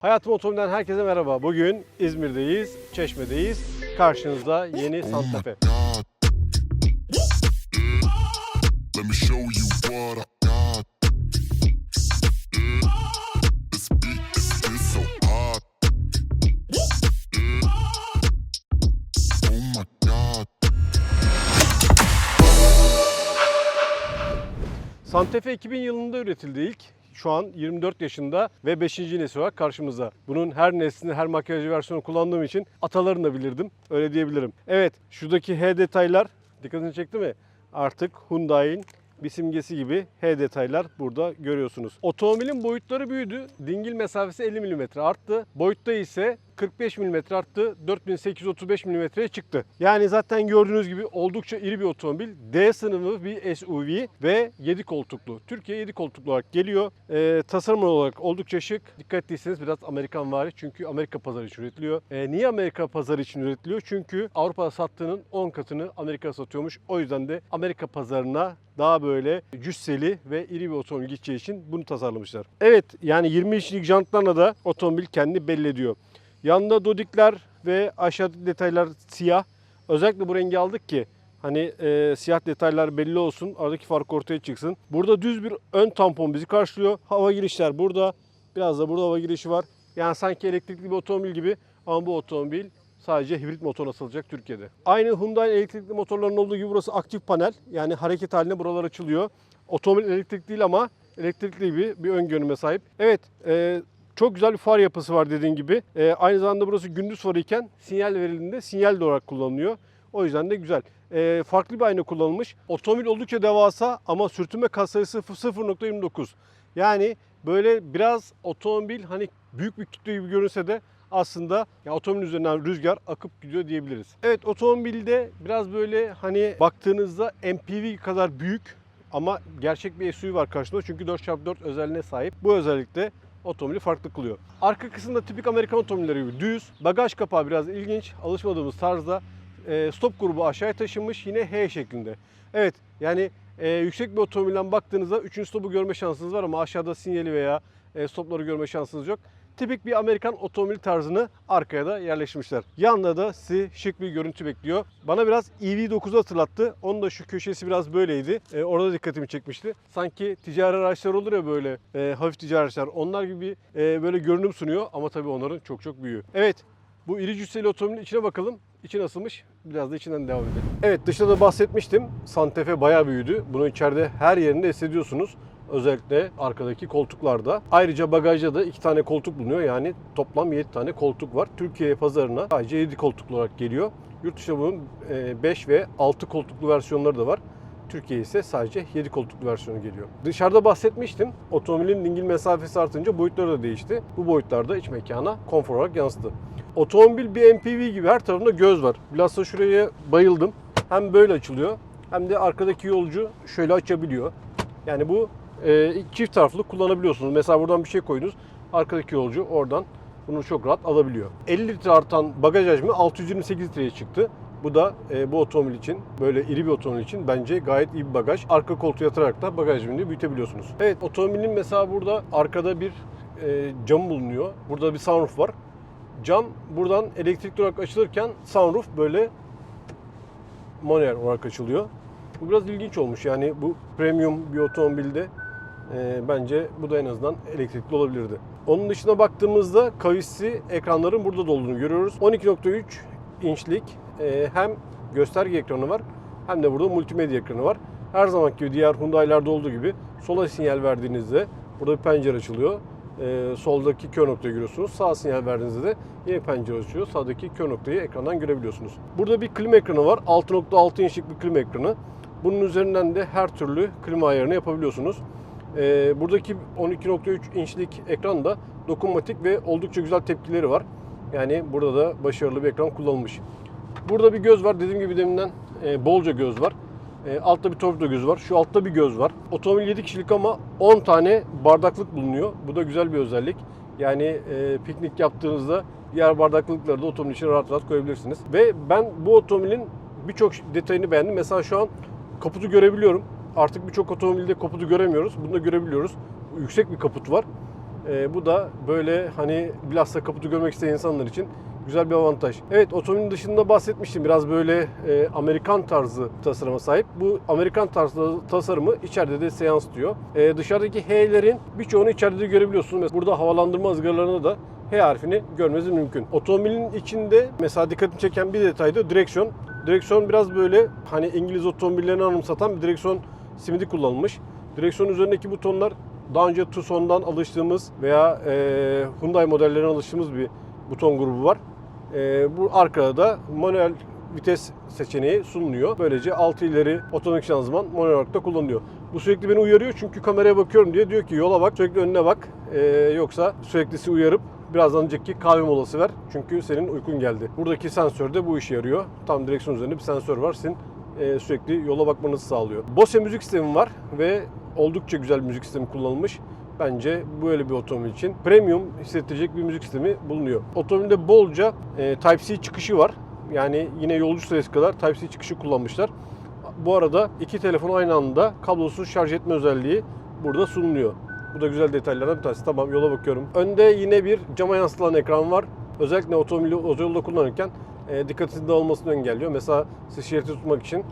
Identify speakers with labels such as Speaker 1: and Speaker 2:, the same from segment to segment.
Speaker 1: Hayatım Otomobil'den herkese merhaba. Bugün İzmir'deyiz, Çeşme'deyiz. Karşınızda yeni Santa Fe. Santa Fe 2000 yılında üretildi ilk. Şu an 24 yaşında ve 5. nesil olarak karşımızda. Bunun her neslini, her makyajlı versiyonu kullandığım için atalarını da bilirdim. Öyle diyebilirim. Evet, şuradaki H detaylar dikkatini çekti mi? Artık Hyundai'in bir simgesi gibi H detaylar burada görüyorsunuz. Otomobilin boyutları büyüdü. Dingil mesafesi 50 mm arttı. Boyutta ise 45 mm arttı. 4835 mm'ye çıktı. Yani zaten gördüğünüz gibi oldukça iri bir otomobil. D sınıfı bir SUV ve 7 koltuklu. Türkiye 7 koltuklu olarak geliyor. Ee, tasarım olarak oldukça şık. Dikkat ettiyseniz biraz Amerikan vari. Çünkü Amerika pazarı için üretiliyor. Ee, niye Amerika pazarı için üretiliyor? Çünkü Avrupa'da sattığının 10 katını Amerika satıyormuş. O yüzden de Amerika pazarına daha böyle cüsseli ve iri bir otomobil gideceği için bunu tasarlamışlar. Evet yani 20 inçlik jantlarla da otomobil kendini belli ediyor. Yanında dodikler ve aşağıdaki detaylar siyah. Özellikle bu rengi aldık ki hani e, siyah detaylar belli olsun, aradaki fark ortaya çıksın. Burada düz bir ön tampon bizi karşılıyor. Hava girişler burada. Biraz da burada hava girişi var. Yani sanki elektrikli bir otomobil gibi ama bu otomobil sadece hibrit motoruna satılacak Türkiye'de. Aynı Hyundai elektrikli motorların olduğu gibi burası aktif panel. Yani hareket haline buralar açılıyor. Otomobil elektrik değil ama elektrikli bir, bir ön görünüme sahip. Evet, e, çok güzel bir far yapısı var dediğin gibi. E, aynı zamanda burası gündüz farı iken sinyal verildiğinde sinyal de olarak kullanılıyor. O yüzden de güzel. E, farklı bir ayna kullanılmış. Otomobil oldukça devasa ama sürtünme kat sayısı 0.29. Yani böyle biraz otomobil hani büyük bir kütle gibi görünse de aslında ya otomobil üzerinden rüzgar akıp gidiyor diyebiliriz. Evet otomobilde biraz böyle hani baktığınızda MPV kadar büyük ama gerçek bir SUV var karşımda çünkü 4x4 özelliğine sahip. Bu özellikle otomobili farklı kılıyor. Arka kısımda tipik Amerikan otomobilleri gibi düz. Bagaj kapağı biraz ilginç. Alışmadığımız tarzda. E, stop grubu aşağıya taşınmış yine H şeklinde. Evet yani e, yüksek bir otomobilden baktığınızda 3. stopu görme şansınız var ama aşağıda sinyali veya e, stopları görme şansınız yok. Tipik bir Amerikan otomobil tarzını arkaya da yerleştirmişler. Yanında da sizi şık bir görüntü bekliyor. Bana biraz EV9'u hatırlattı. Onun da şu köşesi biraz böyleydi. E, orada dikkatimi çekmişti. Sanki ticari araçlar olur ya böyle e, hafif ticari araçlar. Onlar gibi e, böyle görünüm sunuyor ama tabii onların çok çok büyüğü. Evet bu iri cüsseli otomobilin içine bakalım. İçi nasılmış? Biraz da içinden devam edelim. Evet dışta da bahsetmiştim. Santa Fe bayağı büyüdü. Bunu içeride her yerinde hissediyorsunuz. Özellikle arkadaki koltuklarda. Ayrıca bagajda da iki tane koltuk bulunuyor. Yani toplam 7 tane koltuk var. Türkiye pazarına sadece 7 koltuklu olarak geliyor. Yurt dışında bunun 5 ve 6 koltuklu versiyonları da var. Türkiye ise sadece 7 koltuklu versiyonu geliyor. Dışarıda bahsetmiştim. Otomobilin dingil mesafesi artınca boyutları da değişti. Bu boyutlarda iç mekana konfor olarak yansıdı. Otomobil bir MPV gibi her tarafında göz var. Bilhassa şuraya bayıldım. Hem böyle açılıyor hem de arkadaki yolcu şöyle açabiliyor. Yani bu e, çift taraflı kullanabiliyorsunuz. Mesela buradan bir şey koydunuz. Arkadaki yolcu oradan bunu çok rahat alabiliyor. 50 litre artan bagaj hacmi 628 litreye çıktı. Bu da e, bu otomobil için böyle iri bir otomobil için bence gayet iyi bir bagaj. Arka koltuğa yatırarak da bagaj hacmini büyütebiliyorsunuz. Evet otomobilin mesela burada arkada bir e, cam bulunuyor. Burada bir sunroof var. Cam buradan elektrikli olarak açılırken sunroof böyle manuel olarak açılıyor. Bu biraz ilginç olmuş. Yani bu premium bir otomobilde e, bence bu da en azından elektrikli olabilirdi. Onun dışına baktığımızda kavisli ekranların burada da olduğunu görüyoruz. 12.3 inçlik e, hem gösterge ekranı var hem de burada multimedya ekranı var. Her zamanki gibi diğer Hyundai'lerde olduğu gibi sola sinyal verdiğinizde burada bir pencere açılıyor. E, soldaki kör noktayı görüyorsunuz. Sağ sinyal verdiğinizde de yine pencere açıyor. Sağdaki kör noktayı ekrandan görebiliyorsunuz. Burada bir klima ekranı var. 6.6 inçlik bir klima ekranı. Bunun üzerinden de her türlü klima ayarını yapabiliyorsunuz. Ee, buradaki 12.3 inçlik ekran da dokunmatik ve oldukça güzel tepkileri var. Yani burada da başarılı bir ekran kullanılmış. Burada bir göz var. Dediğim gibi deminden e, bolca göz var. E, altta bir torpido gözü var. Şu altta bir göz var. Otomobil 7 kişilik ama 10 tane bardaklık bulunuyor. Bu da güzel bir özellik. Yani e, piknik yaptığınızda diğer bardaklıkları da otomobil içine rahat rahat koyabilirsiniz. Ve ben bu otomobilin birçok detayını beğendim. Mesela şu an kaputu görebiliyorum. Artık birçok otomobilde kaputu göremiyoruz. Bunu da görebiliyoruz. Yüksek bir kaput var. E, bu da böyle hani bilhassa kaputu görmek isteyen insanlar için güzel bir avantaj. Evet otomobilin dışında bahsetmiştim. Biraz böyle e, Amerikan tarzı tasarıma sahip. Bu Amerikan tarzı tasarımı içeride de seans diyor. E, dışarıdaki H'lerin birçoğunu içeride de görebiliyorsunuz. Mesela burada havalandırma ızgaralarında da H harfini görmeniz mümkün. Otomobilin içinde mesela dikkatimi çeken bir detay da direksiyon. Direksiyon biraz böyle hani İngiliz otomobillerini anımsatan bir direksiyon simidi kullanılmış. Direksiyonun üzerindeki butonlar daha önce Tucson'dan alıştığımız veya e, Hyundai modellerine alıştığımız bir buton grubu var. E, bu arkada da manuel vites seçeneği sunuluyor. Böylece 6 ileri otomatik şanzıman manuel olarak da kullanılıyor. Bu sürekli beni uyarıyor çünkü kameraya bakıyorum diye diyor ki yola bak sürekli önüne bak. E, yoksa sürekli sizi uyarıp birazdan diyecek ki kahve molası ver. Çünkü senin uykun geldi. Buradaki sensör de bu işe yarıyor. Tam direksiyon üzerinde bir sensör var. Sizin e, sürekli yola bakmanızı sağlıyor. Bose müzik sistemi var ve oldukça güzel müzik sistemi kullanılmış. Bence böyle bir otomobil için premium hissettirecek bir müzik sistemi bulunuyor. Otomobilde bolca e, Type-C çıkışı var. Yani yine yolcu sayısı kadar Type-C çıkışı kullanmışlar. Bu arada iki telefonu aynı anda kablosuz şarj etme özelliği burada sunuluyor. Bu da güzel detaylardan bir tanesi. Tamam yola bakıyorum. Önde yine bir cama yansıtılan ekran var. Özellikle otomobili otoyolda kullanırken e, dikkatinizin dağılmasını engelliyor. Mesela siz şeridi tutmak için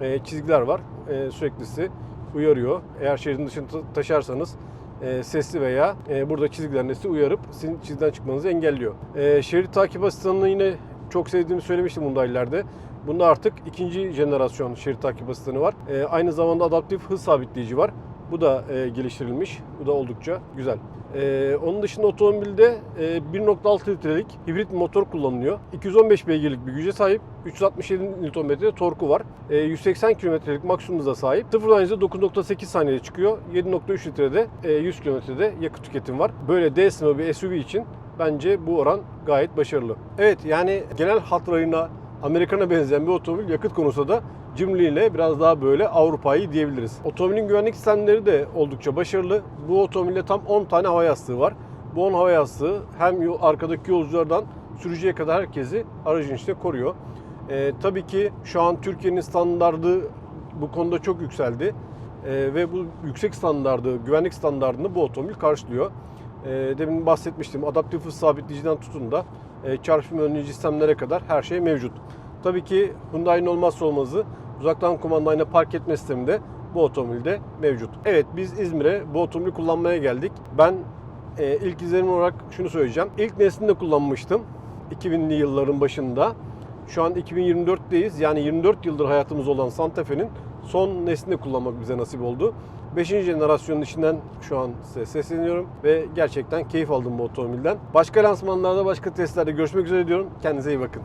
Speaker 1: e, çizgiler var. E, sürekli sizi uyarıyor. Eğer şeridin dışını ta- taşarsanız e, sesli veya e, burada çizgilerle sizi uyarıp sizin çizgiden çıkmanızı engelliyor. E, şerit takip asistanını yine çok sevdiğimi söylemiştim Hyundai'lerde. Bunda artık ikinci jenerasyon şerit takip asistanı var. E, aynı zamanda adaptif hız sabitleyici var. Bu da e, geliştirilmiş. Bu da oldukça güzel. E, onun dışında otomobilde e, 1.6 litrelik hibrit motor kullanılıyor. 215 beygirlik bir güce sahip. 367 Nm torku var. E, 180 kilometrelik maksimum hıza sahip. Sıfırdan yüzde 9.8 saniyede çıkıyor. 7.3 litrede e, 100 kilometrede yakıt tüketim var. Böyle D sınıfı bir SUV için bence bu oran gayet başarılı. Evet yani genel hat rayına Amerikan'a benzeyen bir otomobil yakıt konusunda da cimriliğiyle biraz daha böyle Avrupa'yı diyebiliriz. Otomobilin güvenlik sistemleri de oldukça başarılı. Bu otomobilde tam 10 tane hava yastığı var. Bu 10 hava yastığı hem arkadaki yolculardan sürücüye kadar herkesi aracın içinde koruyor. Ee, tabii ki şu an Türkiye'nin standardı bu konuda çok yükseldi. Ee, ve bu yüksek standardı, güvenlik standartını bu otomobil karşılıyor. Ee, demin bahsetmiştim adaptif hız sabitleyiciden tutun da e, çarpışma önleyici sistemlere kadar her şey mevcut. Tabii ki Hyundai'nin olmazsa olmazı uzaktan kumandayla park etme sistemi de bu otomobilde mevcut. Evet biz İzmir'e bu otomobili kullanmaya geldik. Ben e, ilk izlenim olarak şunu söyleyeceğim. İlk neslini de kullanmıştım 2000'li yılların başında. Şu an 2024'teyiz. Yani 24 yıldır hayatımız olan Santa Fe'nin son neslini kullanmak bize nasip oldu. 5. jenerasyonun içinden şu an size sesleniyorum ve gerçekten keyif aldım bu otomobilden. Başka lansmanlarda, başka testlerde görüşmek üzere diyorum. Kendinize iyi bakın.